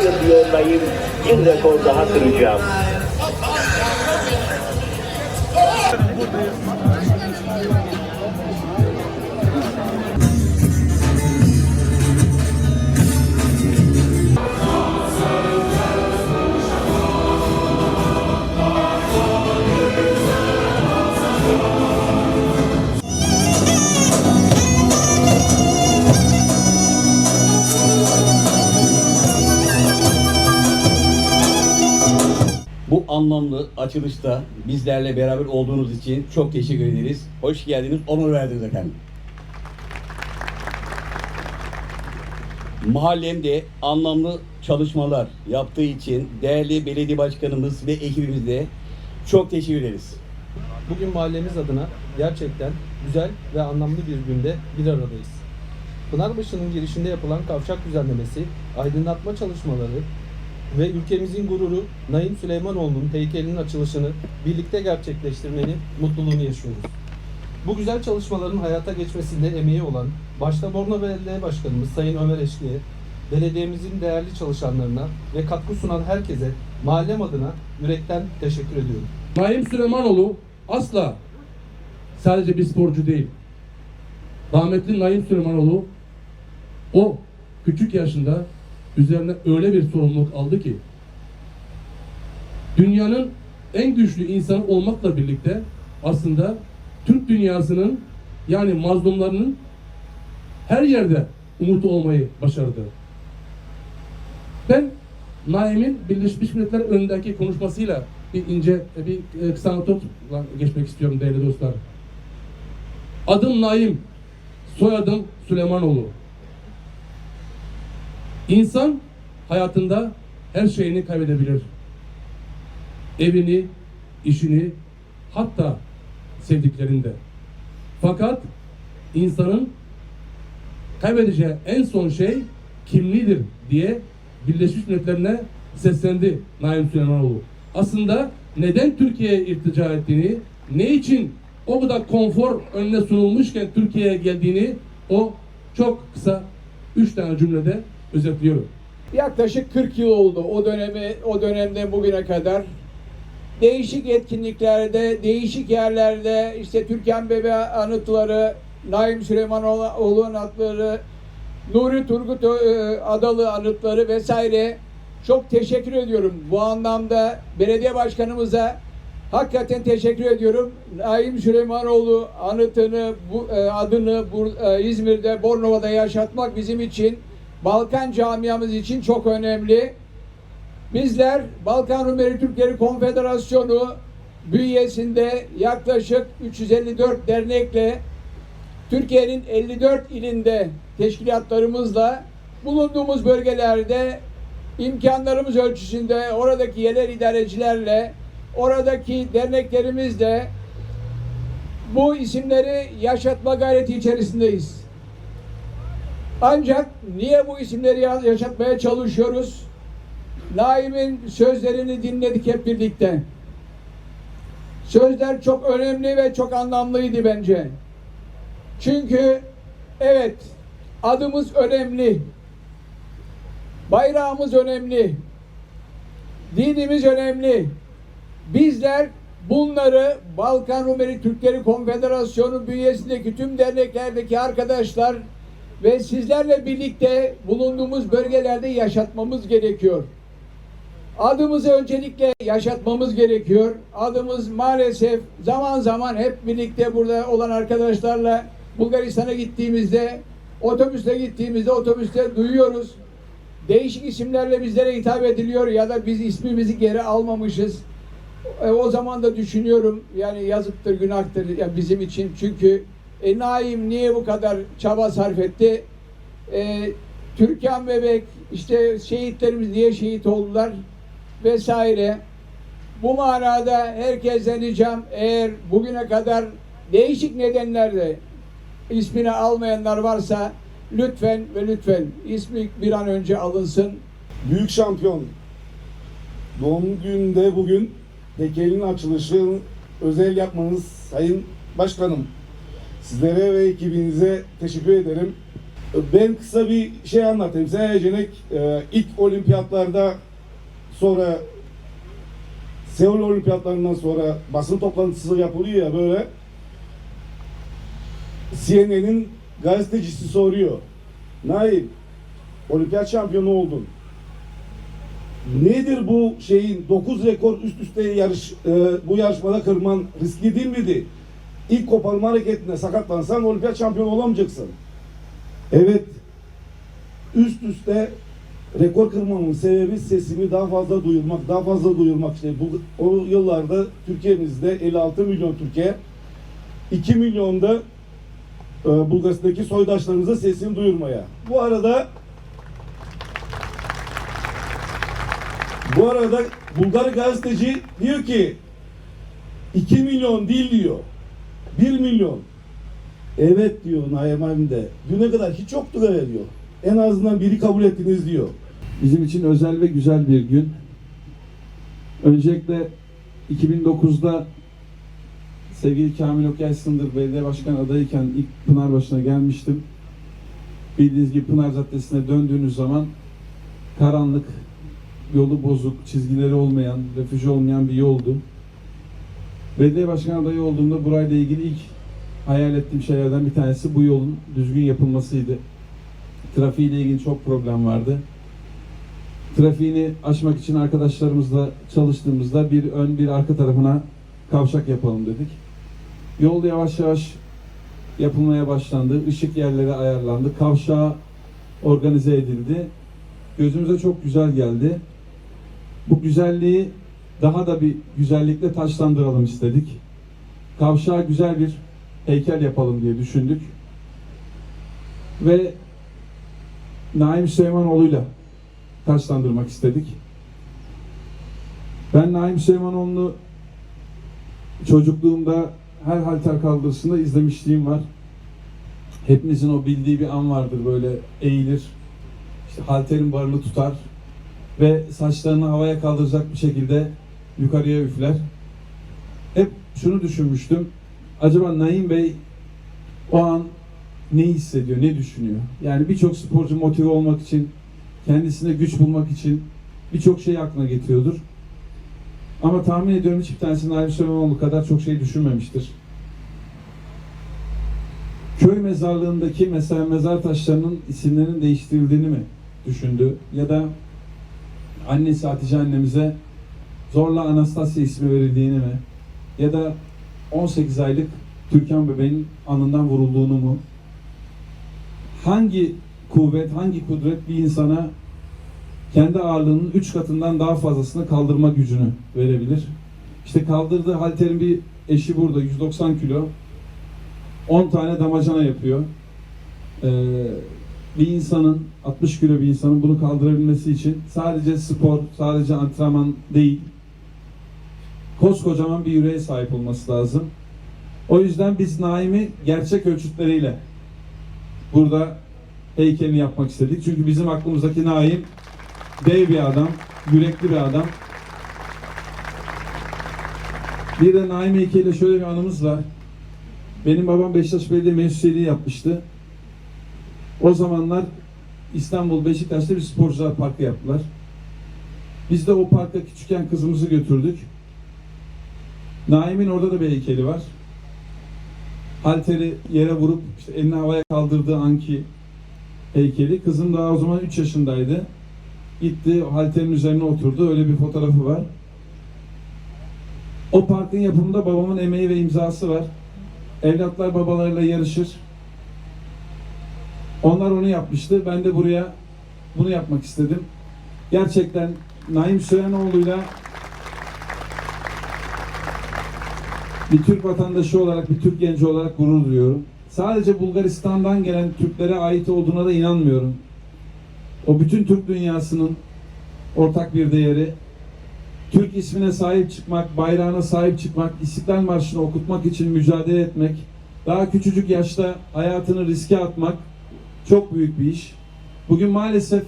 hayır diyor Naim. Bir rekor daha kıracağım. Bu anlamlı açılışta bizlerle beraber olduğunuz için çok teşekkür ederiz. Hoş geldiniz, onur verdiniz efendim. Mahallemde anlamlı çalışmalar yaptığı için değerli belediye başkanımız ve ekibimize çok teşekkür ederiz. Bugün mahallemiz adına gerçekten güzel ve anlamlı bir günde bir aradayız. Pınarbaşı'nın girişinde yapılan kavşak düzenlemesi, aydınlatma çalışmaları ve ülkemizin gururu Naim Süleymanoğlu'nun heykelinin açılışını birlikte gerçekleştirmenin mutluluğunu yaşıyoruz. Bu güzel çalışmaların hayata geçmesinde emeği olan başta Borno Belediye Başkanımız Sayın Ömer Eşli'ye, belediyemizin değerli çalışanlarına ve katkı sunan herkese mahallem adına yürekten teşekkür ediyorum. Naim Süleymanoğlu asla sadece bir sporcu değil. Rahmetli Naim Süleymanoğlu o küçük yaşında üzerine öyle bir sorumluluk aldı ki dünyanın en güçlü insanı olmakla birlikte aslında Türk dünyasının yani mazlumlarının her yerde umutu olmayı başardı. Ben Naim'in Birleşmiş Milletler önündeki konuşmasıyla bir ince, bir e, kısa anekdotla geçmek istiyorum değerli dostlar. Adım Naim, soyadım Süleymanoğlu. İnsan hayatında her şeyini kaybedebilir. Evini, işini, hatta sevdiklerini de. Fakat insanın kaybedeceği en son şey kimliğidir diye Birleşmiş Milletler'ine seslendi Naim Süleymanoğlu. Aslında neden Türkiye'ye irtica ettiğini, ne için o kadar konfor önüne sunulmuşken Türkiye'ye geldiğini o çok kısa üç tane cümlede özetliyorum. Yaklaşık 40 yıl oldu o dönemi o dönemden bugüne kadar. Değişik etkinliklerde, değişik yerlerde işte Türkan Bebe anıtları, Naim Süleymanoğlu anıtları, Nuri Turgut e, Adalı anıtları vesaire çok teşekkür ediyorum. Bu anlamda belediye başkanımıza hakikaten teşekkür ediyorum. Naim Süleymanoğlu anıtını, bu, e, adını bu, e, İzmir'de, Bornova'da yaşatmak bizim için Balkan camiamız için çok önemli. Bizler Balkan Rumeli Türkleri Konfederasyonu bünyesinde yaklaşık 354 dernekle Türkiye'nin 54 ilinde teşkilatlarımızla bulunduğumuz bölgelerde imkanlarımız ölçüsünde oradaki yerel idarecilerle oradaki derneklerimizle bu isimleri yaşatma gayreti içerisindeyiz. Ancak niye bu isimleri ya- yaşatmaya çalışıyoruz? Naim'in sözlerini dinledik hep birlikte. Sözler çok önemli ve çok anlamlıydı bence. Çünkü evet adımız önemli. Bayrağımız önemli. Dinimiz önemli. Bizler bunları Balkan Rumeli Türkleri Konfederasyonu bünyesindeki tüm derneklerdeki arkadaşlar ve sizlerle birlikte bulunduğumuz bölgelerde yaşatmamız gerekiyor. Adımızı öncelikle yaşatmamız gerekiyor. Adımız maalesef zaman zaman hep birlikte burada olan arkadaşlarla Bulgaristan'a gittiğimizde, otobüste gittiğimizde otobüste duyuyoruz. Değişik isimlerle bizlere hitap ediliyor ya da biz ismimizi geri almamışız. E, o zaman da düşünüyorum yani yazıktır, günahtır ya bizim için. Çünkü e, Naim niye bu kadar çaba sarf etti? E, Türkan Bebek, işte şehitlerimiz niye şehit oldular? Vesaire. Bu manada herkesten ricam eğer bugüne kadar değişik nedenlerle ismini almayanlar varsa lütfen ve lütfen ismi bir an önce alınsın. Büyük şampiyon doğum gününde bugün heykelin açılışını özel yapmanız Sayın Başkanım. Sizlere ve ekibinize teşekkür ederim. Ben kısa bir şey anlatayım. Sen Ecenek e, ilk olimpiyatlarda sonra Seul olimpiyatlarından sonra basın toplantısı yapılıyor ya böyle CNN'in gazetecisi soruyor. Nail olimpiyat şampiyonu oldun. Nedir bu şeyin 9 rekor üst üste yarış e, bu yarışmada kırman riskli değil miydi? İlk koparma hareketinde sakatlansan olimpiyat şampiyonu olamayacaksın. Evet. Üst üste rekor kırmamın sebebi sesimi daha fazla duyurmak, daha fazla duyurmak işte. Bu o yıllarda Türkiye'mizde 56 milyon Türkiye, 2 milyonda e, Bulgaristan'daki soydaşlarımıza sesimi duyurmaya. Bu arada bu arada Bulgar gazeteci diyor ki 2 milyon değil diyor. 1 milyon. Evet diyor Naim de. Düne kadar hiç yoktu öyle diyor. En azından biri kabul ettiniz diyor. Bizim için özel ve güzel bir gün. Öncelikle 2009'da sevgili Kamil Okay Sındır belediye başkan adayken ilk Pınarbaşı'na gelmiştim. Bildiğiniz gibi Pınar Caddesi'ne döndüğünüz zaman karanlık, yolu bozuk, çizgileri olmayan, refüji olmayan bir yoldu. Belediye başkan adayı olduğumda burayla ilgili ilk hayal ettiğim şeylerden bir tanesi bu yolun düzgün yapılmasıydı. Trafiğiyle ilgili çok problem vardı trafiğini aşmak için arkadaşlarımızla çalıştığımızda bir ön bir arka tarafına kavşak yapalım dedik. Yol yavaş yavaş yapılmaya başlandı. Işık yerleri ayarlandı. Kavşağı organize edildi. Gözümüze çok güzel geldi. Bu güzelliği daha da bir güzellikle taşlandıralım istedik. Kavşağa güzel bir heykel yapalım diye düşündük. Ve Naim Süleymanoğlu'yla taşlandırmak istedik. Ben Naim Süleymanoğlu'nu çocukluğumda her halter kaldırısında izlemişliğim var. Hepimizin o bildiği bir an vardır böyle eğilir, işte halterin barını tutar ve saçlarını havaya kaldıracak bir şekilde yukarıya üfler. Hep şunu düşünmüştüm. Acaba Naim Bey o an ne hissediyor, ne düşünüyor? Yani birçok sporcu motive olmak için kendisine güç bulmak için birçok şey aklına getiriyordur. Ama tahmin ediyorum hiçbir tanesi Naim Süleymanoğlu kadar çok şey düşünmemiştir. Köy mezarlığındaki mesela mezar taşlarının isimlerinin değiştirildiğini mi düşündü? Ya da annesi Hatice annemize zorla Anastasya ismi verildiğini mi? Ya da 18 aylık Türkan bebeğin alnından vurulduğunu mu? Hangi kuvvet, hangi kudret bir insana kendi ağırlığının üç katından daha fazlasını kaldırma gücünü verebilir. İşte kaldırdığı halterin bir eşi burada 190 kilo. 10 tane damacana yapıyor. Ee, bir insanın 60 kilo bir insanın bunu kaldırabilmesi için sadece spor, sadece antrenman değil. Koskocaman bir yüreğe sahip olması lazım. O yüzden biz Naim'i gerçek ölçütleriyle burada heykelini yapmak istedik. Çünkü bizim aklımızdaki Naim dev bir adam, yürekli bir adam. Bir de Naim heykeliyle şöyle bir anımız var. Benim babam Beşiktaş Belediye Meclisiyeliği yapmıştı. O zamanlar İstanbul Beşiktaş'ta bir sporcular parkı yaptılar. Biz de o parka küçükken kızımızı götürdük. Naim'in orada da bir heykeli var. Halteri yere vurup işte elini havaya kaldırdığı anki heykeli. Kızım daha o zaman 3 yaşındaydı. Gitti halterin üzerine oturdu. Öyle bir fotoğrafı var. O parkın yapımında babamın emeği ve imzası var. Evlatlar babalarıyla yarışır. Onlar onu yapmıştı. Ben de buraya bunu yapmak istedim. Gerçekten Naim Süleymanoğlu'yla bir Türk vatandaşı olarak, bir Türk genci olarak gurur duyuyorum. Sadece Bulgaristan'dan gelen Türklere ait olduğuna da inanmıyorum. O bütün Türk dünyasının ortak bir değeri. Türk ismine sahip çıkmak, bayrağına sahip çıkmak, İstiklal Marşı'nı okutmak için mücadele etmek, daha küçücük yaşta hayatını riske atmak çok büyük bir iş. Bugün maalesef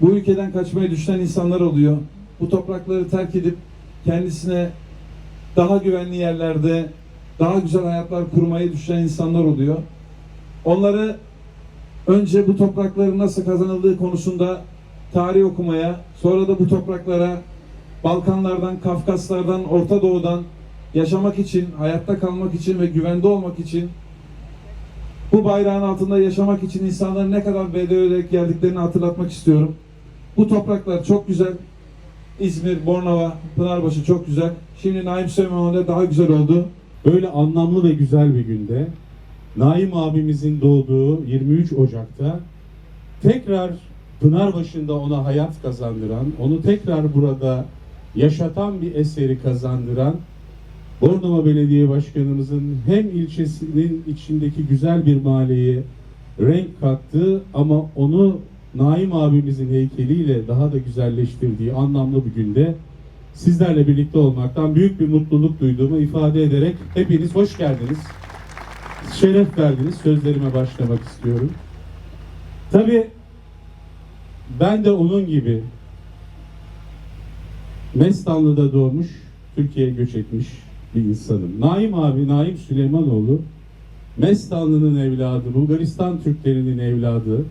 bu ülkeden kaçmayı düşünen insanlar oluyor. Bu toprakları terk edip kendisine daha güvenli yerlerde daha güzel hayatlar kurmayı düşünen insanlar oluyor. Onları önce bu toprakların nasıl kazanıldığı konusunda tarih okumaya, sonra da bu topraklara Balkanlardan, Kafkaslardan, Orta Doğu'dan yaşamak için, hayatta kalmak için ve güvende olmak için bu bayrağın altında yaşamak için insanların ne kadar bedel ödeyerek geldiklerini hatırlatmak istiyorum. Bu topraklar çok güzel. İzmir, Bornova, Pınarbaşı çok güzel. Şimdi Naim Süleymanoğlu'nda daha güzel oldu. Böyle anlamlı ve güzel bir günde Naim abimizin doğduğu 23 Ocak'ta tekrar Pınarbaşı'nda ona hayat kazandıran, onu tekrar burada yaşatan bir eseri kazandıran Bornova Belediye Başkanımızın hem ilçesinin içindeki güzel bir mahalleye renk kattı ama onu Naim abimizin heykeliyle daha da güzelleştirdiği anlamlı bir günde sizlerle birlikte olmaktan büyük bir mutluluk duyduğumu ifade ederek hepiniz hoş geldiniz. Şeref verdiniz. Sözlerime başlamak istiyorum. Tabii ben de onun gibi Mestanlı'da doğmuş, Türkiye'ye göç etmiş bir insanım. Naim abi, Naim Süleymanoğlu Mestanlı'nın evladı, Bulgaristan Türklerinin evladı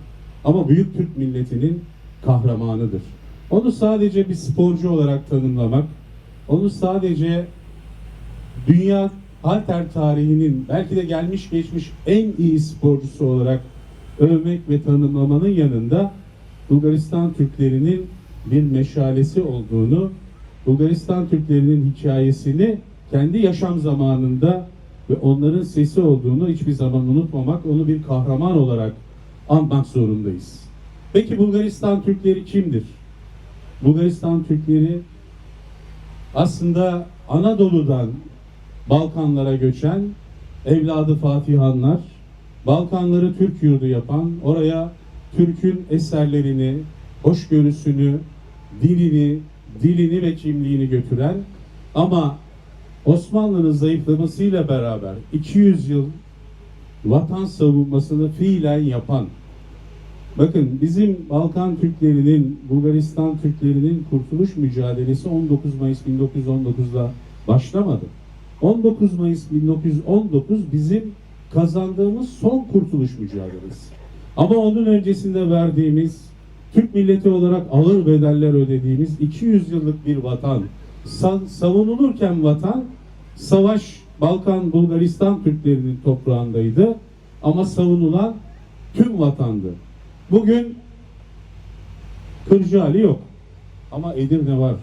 ama büyük Türk milletinin kahramanıdır. Onu sadece bir sporcu olarak tanımlamak, onu sadece dünya halter tarihinin belki de gelmiş geçmiş en iyi sporcusu olarak övmek ve tanımlamanın yanında Bulgaristan Türklerinin bir meşalesi olduğunu, Bulgaristan Türklerinin hikayesini kendi yaşam zamanında ve onların sesi olduğunu hiçbir zaman unutmamak, onu bir kahraman olarak anmak zorundayız. Peki Bulgaristan Türkleri kimdir? Bulgaristan Türkleri aslında Anadolu'dan Balkanlara göçen evladı Fatihanlar, Balkanları Türk yurdu yapan, oraya Türk'ün eserlerini, hoşgörüsünü, dilini, dilini ve kimliğini götüren ama Osmanlı'nın zayıflamasıyla beraber 200 yıl vatan savunmasını fiilen yapan Bakın bizim Balkan Türklerinin, Bulgaristan Türklerinin kurtuluş mücadelesi 19 Mayıs 1919'da başlamadı. 19 Mayıs 1919 bizim kazandığımız son kurtuluş mücadelesi. Ama onun öncesinde verdiğimiz, Türk milleti olarak ağır bedeller ödediğimiz 200 yıllık bir vatan, sa- savunulurken vatan, savaş Balkan, Bulgaristan Türklerinin toprağındaydı ama savunulan tüm vatandı. Bugün Kırcaali yok. Ama Edirne var.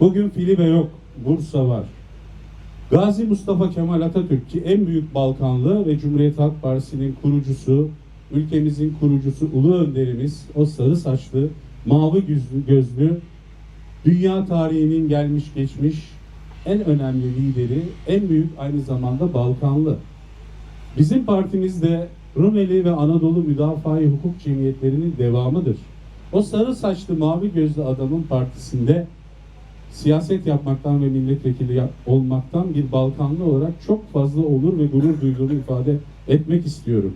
Bugün Filibe yok. Bursa var. Gazi Mustafa Kemal Atatürk ki en büyük Balkanlı ve Cumhuriyet Halk Partisi'nin kurucusu, ülkemizin kurucusu, ulu önderimiz, o sarı saçlı, mavi gözlü, gözlü, dünya tarihinin gelmiş geçmiş en önemli lideri, en büyük aynı zamanda Balkanlı. Bizim partimiz de Rumeli ve Anadolu Müdafaa-i Hukuk Cemiyetlerinin devamıdır. O sarı saçlı mavi gözlü adamın partisinde siyaset yapmaktan ve milletvekili olmaktan bir Balkanlı olarak çok fazla olur ve gurur duyduğumu ifade etmek istiyorum.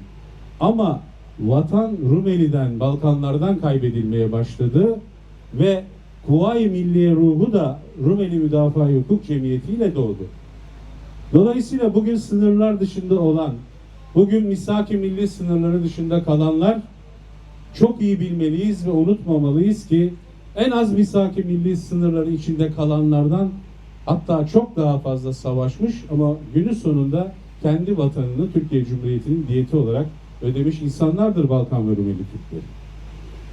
Ama vatan Rumeli'den, Balkanlardan kaybedilmeye başladı ve Kuvayi Milliye ruhu da Rumeli Müdafaa-i Hukuk Cemiyeti ile doğdu. Dolayısıyla bugün sınırlar dışında olan, bugün misak-ı milli sınırları dışında kalanlar çok iyi bilmeliyiz ve unutmamalıyız ki en az misak-ı milli sınırları içinde kalanlardan hatta çok daha fazla savaşmış ama günün sonunda kendi vatanını Türkiye Cumhuriyeti'nin diyeti olarak ödemiş insanlardır Balkan ve Rumeli Türkleri.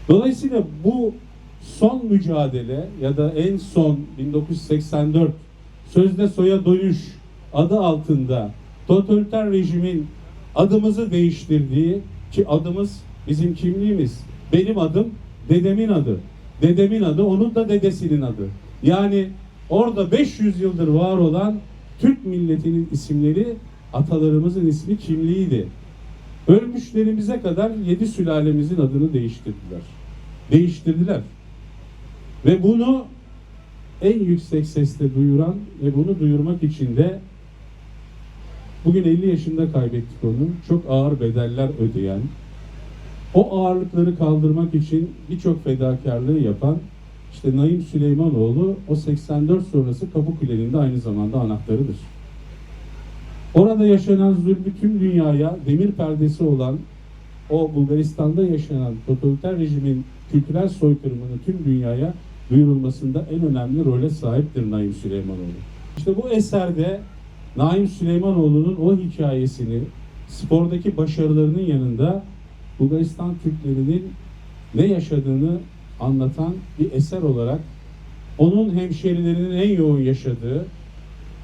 Dolayısıyla bu son mücadele ya da en son 1984 sözde soya dönüş adı altında totaliter rejimin adımızı değiştirdiği ki adımız bizim kimliğimiz. Benim adım dedemin adı. Dedemin adı onun da dedesinin adı. Yani orada 500 yıldır var olan Türk milletinin isimleri atalarımızın ismi kimliğiydi. Ölmüşlerimize kadar yedi sülalemizin adını değiştirdiler. Değiştirdiler. Ve bunu en yüksek sesle duyuran ve bunu duyurmak için de bugün 50 yaşında kaybettik onu. Çok ağır bedeller ödeyen, o ağırlıkları kaldırmak için birçok fedakarlığı yapan işte Naim Süleymanoğlu o 84 sonrası Kapıkule'nin de aynı zamanda anahtarıdır. Orada yaşanan zulmü tüm dünyaya demir perdesi olan o Bulgaristan'da yaşanan totaliter rejimin kültürel soykırımını tüm dünyaya duyurulmasında en önemli role sahiptir Naim Süleymanoğlu. İşte bu eserde Naim Süleymanoğlu'nun o hikayesini spordaki başarılarının yanında Bulgaristan Türklerinin ne yaşadığını anlatan bir eser olarak onun hemşerilerinin en yoğun yaşadığı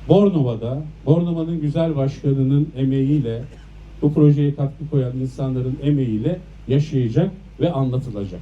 Bornova'da, Bornova'nın güzel başkanının emeğiyle, bu projeye katkı koyan insanların emeğiyle yaşayacak ve anlatılacak.